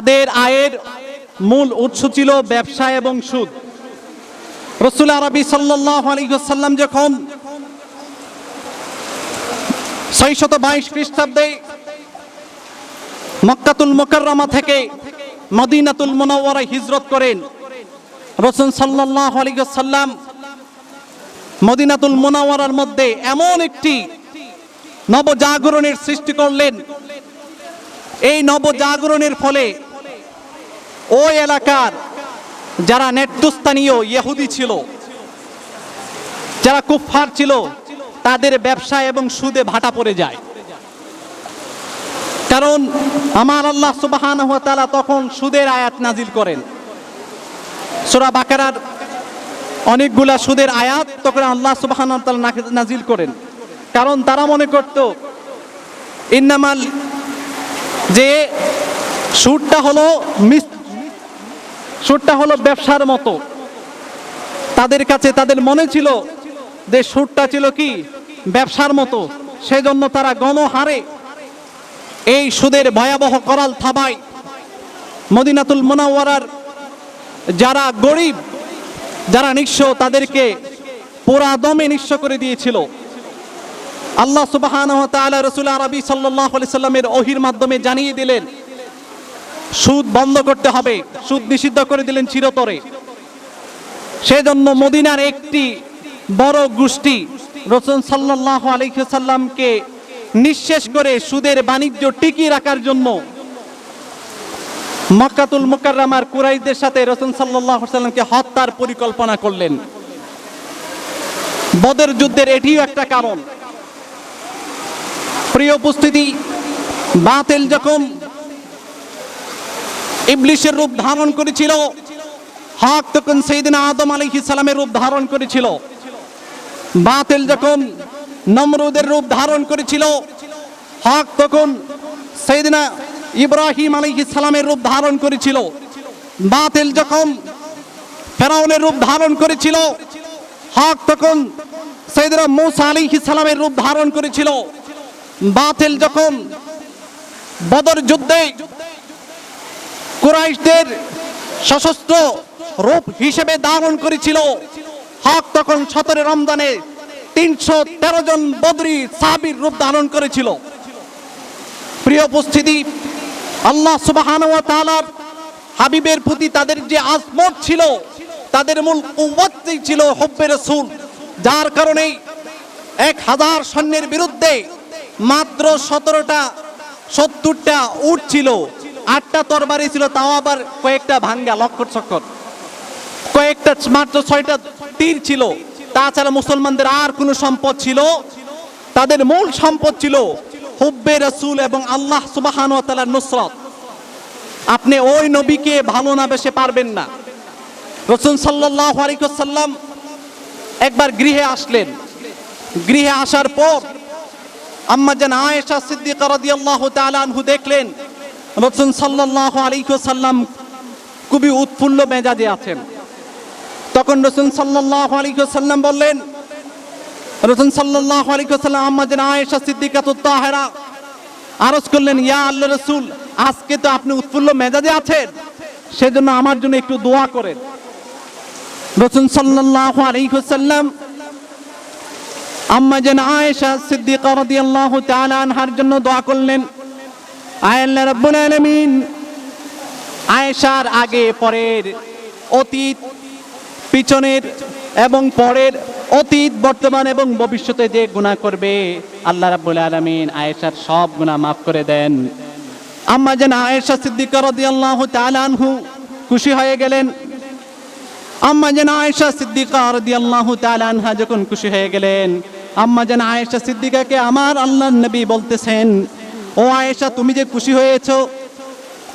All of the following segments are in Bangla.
তাদের আয়ের মূল উৎস ছিল ব্যবসা এবং সুদ। রসুল আরবি সাল্লাহ আলিহাল্লাম যখন ছয়শত বাইশ খ্রিস্টাব্দে মক্কাতুল মোকাররমা থেকে মদিনাতুল মোনাওয়ারায় হিজরত করেন, রসুল সাল্লাহ আলিহাল্লাম মদিনাতুল মোনাওয়ারার মধ্যে এমন একটি নবজাগরণের সৃষ্টি করলেন। এই নবজাগরণের ফলে ওই এলাকার যারা নেতৃস্থানীয় ইহুদি ছিল, যারা কুফফার ছিল, তাদের ব্যবসা এবং সুদে ভাটা পড়ে যায়। কারণ আমার আল্লাহ সুবাহান তাআলা তখন সুদের আয়াত নাজিল করেন। সূরা বাকারার অনেকগুলা সুদের আয়াত তখন আল্লাহ সুবাহান তাআলা না- নাজিল করেন। কারণ তারা মনে করত, ইন্নামাল যে সুদটা হলো মিস সুদটা হলো ব্যবসার মতো। তাদের কাছে তাদের মনে ছিল যে সুদটা ছিল কি? ব্যবসার মতো। সেজন্য তারা গণহারে এই সুদের ভয়াবহ করাল থাবায় মদিনাতুল মোনাওয়ারার যারা গরিব, যারা নিঃস্ব, তাদেরকে পোড়া দমে নিঃস্ব করে দিয়েছিল। আল্লাহ সুবাহান রসুল আরবি সাল্লাহ সাল্লামের অহির মাধ্যমে জানিয়ে দিলেন সুদ বন্ধ করতে হবে। সুদ নিষিদ্ধ করে দিলেন চিরতরে। সেজন্য মদিনার একটি বড় গোষ্ঠী রসুল সাল্লাহ আলিসাল্লামকে নিঃশেষ করে সুদের বাণিজ্য টিকিয়ে রাখার জন্য মক্কাতুল মুকাররামার কুরাইশদের সাথে রসুল সাল্লাহ সাল্লামকে হত্যার পরিকল্পনা করলেন। বদের যুদ্ধের এটিও একটা কারণ। প্রিয় উপস্থিতি, বাতিল যখন ইবলিশের রূপ ধারণ করেছিল। হক তখন সেইদিন আদম আলী সালামের রূপ ধারণ করেছিল। বাতিল যখন নমরুদের রূপ ধারণ করেছিল, হক তখন সেইদিনা ইব্রাহিম আলী সালামের রূপ ধারণ করেছিল। বাতিল যখন ফেরাউনের রূপ ধারণ করেছিল, হক তখন সেইদিনা মৌসা আলী সালামের রূপ ধারণ করেছিল। বাতিল যখন বদর যুদ্ধে কুরাইশদের সশস্ত্র রূপ হিসেবে ধারণ করেছিল। হক তখন সতেরো রমজানে তিনশো তেরো জন বদরি সাহাবির রূপ ধারণ করেছিল। প্রিয় উপস্থিতি, আল্লাহ সুবাহান হাবিবের প্রতি তাদের যে আজমত ছিল, তাদের মূল কুওয়াতই ছিল হব্বে রাসূল, যার কারণে এক হাজার সৈন্যের বিরুদ্ধে মাত্র সতেরোটা, সত্তরটা উট ছিল। আটটা তরবারি ছিল, তাও আবার কয়েকটা ভাঙ্গা, লক্কর চক্কর কয়েকটা, মাত্র ছয়টা তীর ছিল। তাছাড়া মুসলমানদের আর কোনো সম্পদ ছিল। তাদের মূল সম্পদ ছিল হুব্বে রসুল এবং আল্লাহ সুবাহান তালার নুসরত। আপনি ওই নবীকে ভালো না বেসে পারবেন না। রসুল সাল্লাহ আলিকাল্লাম একবার গৃহে আসলেন। গৃহে আসার পর আম্মা যেন আয়েশা সিদ্দিকা রাদিয়াল্লাহু তাআলা আনহু দেখলেন রসুল সাল্লাল্লাহু আলাইহি সাল্লাম খুবই উৎফুল্ল মেজাজে আছেন। তখন রসুল আলাইহি সাল্লাম বললেন, রসুল সাল্লাল্লাহু আলাইহি সাল্লাম আম্মা আয়েশা সিদ্দিকা তাহেরা আরজ করলেন, ইয়া আল্লাহ রসুল, আজকে তো আপনি উৎফুল্ল মেজাজে আছেন, সেজন্য আমার জন্য একটু দোয়া করেন। রসুল সাল্লাল্লাহু আলাইহি সাল্লাম আম্মা যেন আয়েশা সিদ্দিকা রাদিয়াল্লাহু তাআলা আনহার জন্য দোয়া করলেন আয় আল্লাহ রাব্বুল আলামিন। আয়েশার আগে, পরের অতীত, পিছনের এবং পরের অতীত, বর্তমান এবং ভবিষ্যতে যে গুনাহ করবে, আল্লাহ রাব্বুল আলমিন আয়েশার সব গুনাহ মাফ করে দেন। আম্মা যেন আয়েশা সিদ্দিকা রাদিয়াল্লাহু তাআলা আনহু খুশি হয়ে গেলেন। আম্মা যেন আয়েশা সিদ্দিকা রাদিয়াল্লাহু তাআলা আনহা যখন খুশি হয়ে গেলেন, আম্মা যেন আয়েশা সিদ্দিকাকে আমার আল্লাহর নবী বলতেছেন ও আয়েশা, তুমি যে খুশি হয়েছ,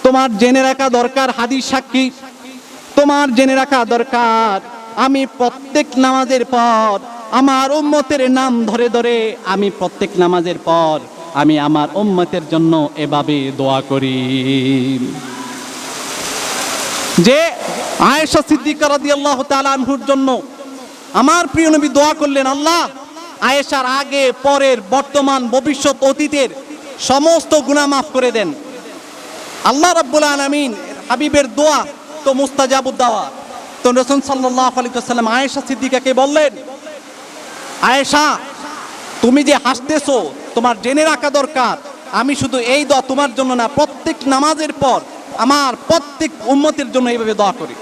তোমার জেনে রাখা দরকার হাদিস সাক্ষী। তোমার জেনে রাখা দরকার, আমি প্রত্যেক নামাজের পর আমার উম্মতের নাম ধরে ধরে আমি প্রত্যেক নামাজের পর আমি আমার উম্মতের জন্য এভাবে দোয়া করি। যে আয়েশা সিদ্দিকা রাদিয়াল্লাহু তাআলা আনহুর জন্য আমার প্রিয় নবী দোয়া করলেন, আল্লাহ, আয়েশার আগে, পরের বর্তমান, ভবিষ্যৎ অতীতের সমস্ত গুনাহ মাফ করে দেন। আল্লাহ রাব্বুল আলামিন হাবিবের দোয়া তো মুস্তাজাবুদ দাওয়া। তো রসুল সাল্লাল্লাহু আলাইহি ওয়াসাল্লাম আয়েশা সিদ্দিকাকে বললেন, আয়েশা, তুমি যে হাসতেছো, তোমার জেনে রাখা দরকার। আমি শুধু এই দোয়া তোমার জন্য না, প্রত্যেক নামাজের পর আমার প্রত্যেক উম্মতের জন্য এইভাবে দোয়া করি।